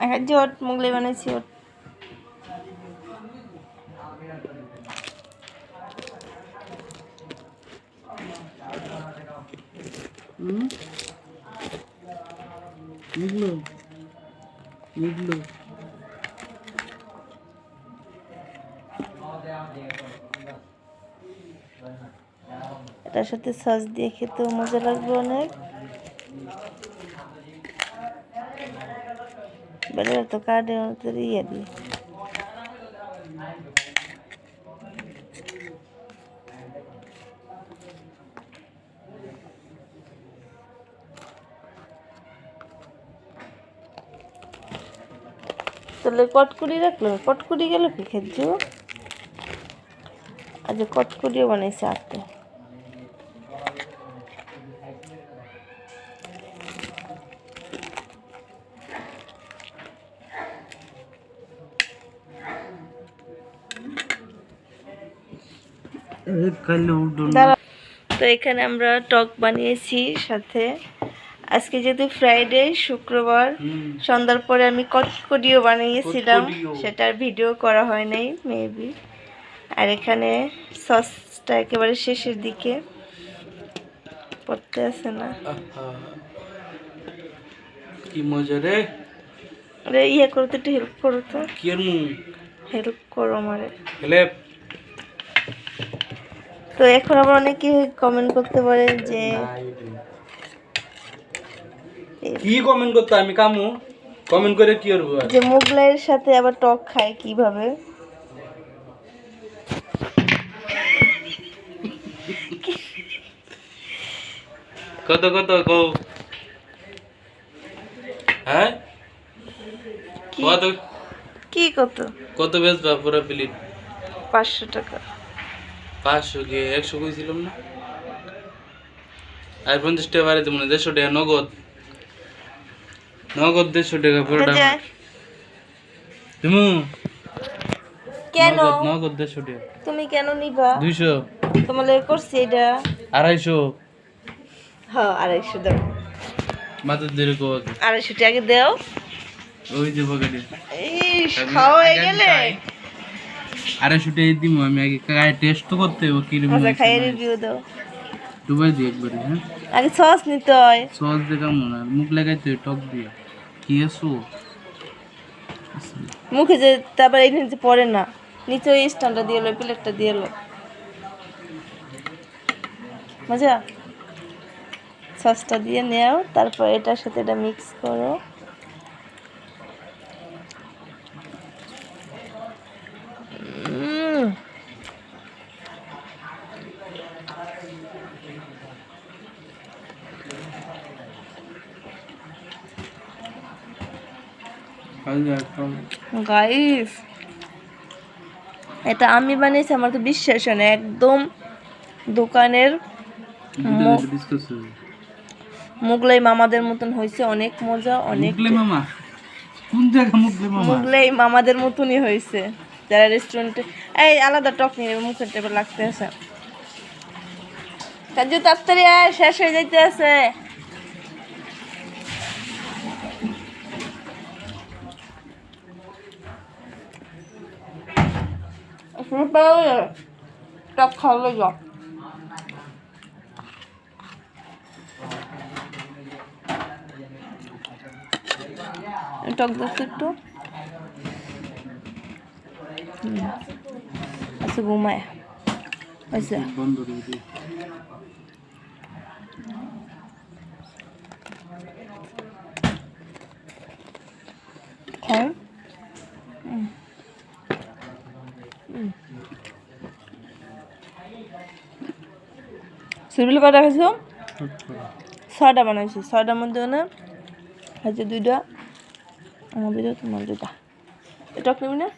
হ্যাঁ জোট মুগলাই বানাইছি ওট এটার সাথে সস দিয়ে খেতেও মজা লাগবে অনেক। বেড়ে তো কার্ডের মতো ইয়ে দিয়ে তাহলে কটকুড়ি রাখল? কটকুড়ি গেল কি খেজু আজ কটকুড়িও বানাইছে আতে তো এখানে আমরা টক বানিয়েছি সাথে। আজকে যেহেতু ফ্রাইডে শুক্রবার সন্ধ্যার পরে আমি কটকটিও বানিয়েছিলাম। সেটার ভিডিও করা হয় নাই মেবি আর এখানে সসটা একেবারে শেষের দিকে। পড়তে আছে না। কি মজা রে। আরে ইয়ে করো তো একটু হেল্প করো তো। কি হেল্প করো আমারে। হেলে তো এখন আবার অনেকে কমেন্ট করতে পারে যে কি কমেন্ট করতে আমি কামু? কমেন্ট করে কি করব যে মোগলাইয়ের সাথে আবার টক খায় কীভাবে? কত কত কও। হ্যাঁ? কত? কি কত? কত বেচবা পুরো প্লেট? পাঁচশো টাকা। পাঁচশো কে একশো কইছিলাম না? আর পঞ্চাশ টাকা বাড়াইতে মনে দেড়শো টাকা নগদ। নগদ দেড়শো টাকা পুরোটা যায়। তুমি কেন? নগদ দেড়শো টাকা। তুমি কেন নিবা? দুইশো। তোমার করছি এটা। আড়াইশো। হ্যাঁ আড়াইশো দাও। মাত্র দেড় আড়াইশো টাকা দাও। ওই যে পকেটে। খাওয়া হয়ে গেলে। আড়াইশো টাকা দিব আমি আগে গায়ে টেস্ট তো করতে হবে কীরকম মজা খাইয়ে রিভিউ দাও। ডুবাই দিই একবারে হ্যাঁ? আগে সস নিতে হয়। সস দিয়ে কেমন আর মুখ লাগাইতে হয় টক দিয়ে। কি আছো মুখে যে তারপর এই নিচে পড়ে না। নিচে ওই স্ট্যান্ডটা দিয়ে এলো প্লেটটা দিয়ে এলো মজা? সসটা দিয়ে নেও তারপর এটার সাথে এটা মিক্স করো। গাইস এটা আমি বানিয়েছি আমার তো বিশ্বাস হয় না একদম দোকানের মুগলাই মামাদের মতন হয়েছে অনেক মজা অনেক মামা? কোন জায়গা মুগলে মামা? মুগলাই মামাদের মতনই হয়েছে যারা রেস্টুরেন্টে এই আলাদা টক নিয়ে মুখের টেপে লাগতে আছে কাজু তাড়াতাড়ি শেষ হয়ে যাইতে আছে টক খাওয়া যাও টক দেখছ একটু হুম। আচ্ছা ঘুমায় আচ্ছা বন্ধ করে দিই খাও সিভিল কটা খাইছো ছয়টা বানাইছি। ছয়টার মধ্যে মানে খাইছে দুইটা, আমার দুইটা, তোমার দুইটা। এটা নিবি না